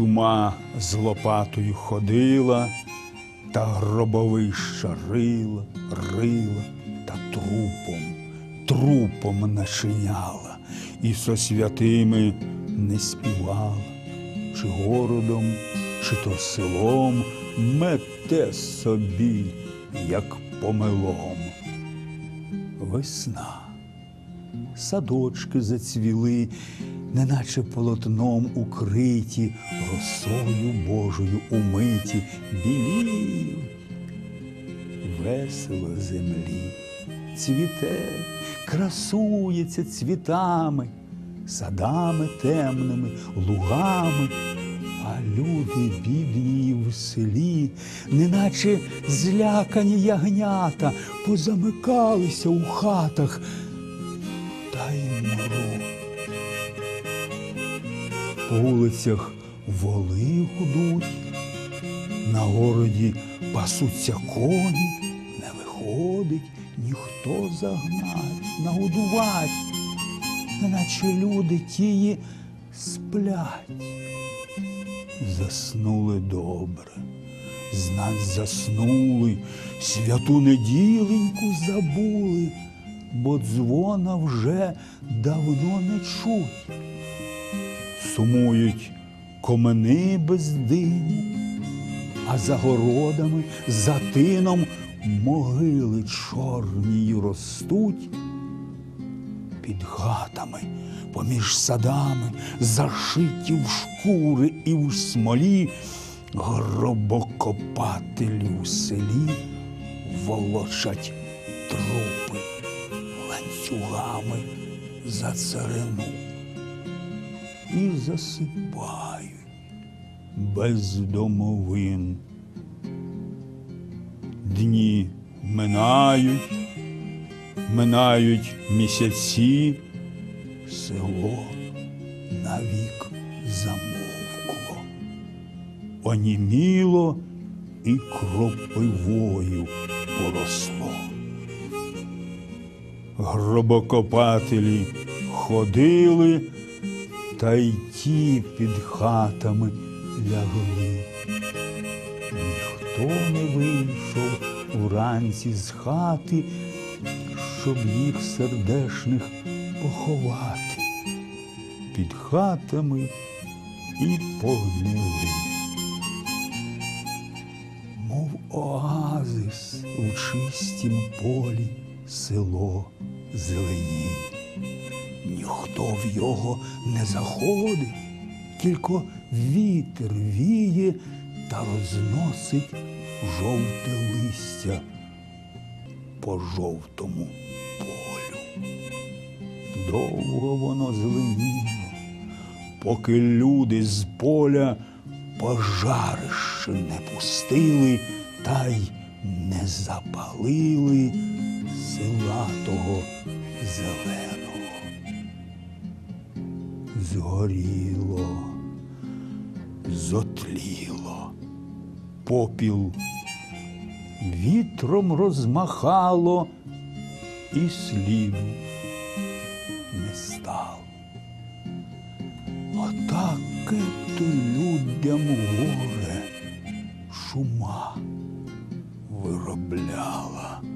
Шума з лопатою ходила, та гробовища рила, рила та трупом, трупом начиняла, і со святими не співала, чи городом, чи то селом мете собі, як помилом. Весна садочки зацвіли, неначе полотном укриті, росою Божою умиті, біліють, весело землі, цвіте, красується цвітами, садами темними, лугами. А люди бідні в селі, неначе злякані ягнята, позамикалися у хатах, та й мороз. По вулицях воли гудуть, на городі пасуться коні, не виходить ніхто загнать, нагодувать, неначе люди тії сплять. Заснули добре, знать заснули, святу неділеньку забули, бо дзвона вже давно не чуть. Сумують комини без диму, а за городами, за тином могили чорні ростуть. Під хатами, поміж садами, зашиті в шкури і в смолі, гробокопателі у селі волочать трупи ланцюгами за царину і засипають без домовин. Дні минають, минають місяці, село навік замовкло, оніміло і кропивою поросло. Гробокопателі ходили, та й ті під хатами лягли. Ніхто не вийшов уранці з хати, щоб їх сердешних поховати. Під хатами і погнили. Мов оазис у чистім полі село зеленіє. Ніхто в його не заходить, тільки вітер віє та розносить жовте листя по жовтому полю. Довго воно зеленіло, поки люди з поля пожарище не пустили та й не запалили села того зеленого. Згоріло, зотліло, попіл вітром розмахало і сліду не стало. Отаке то людям горе шума виробляла.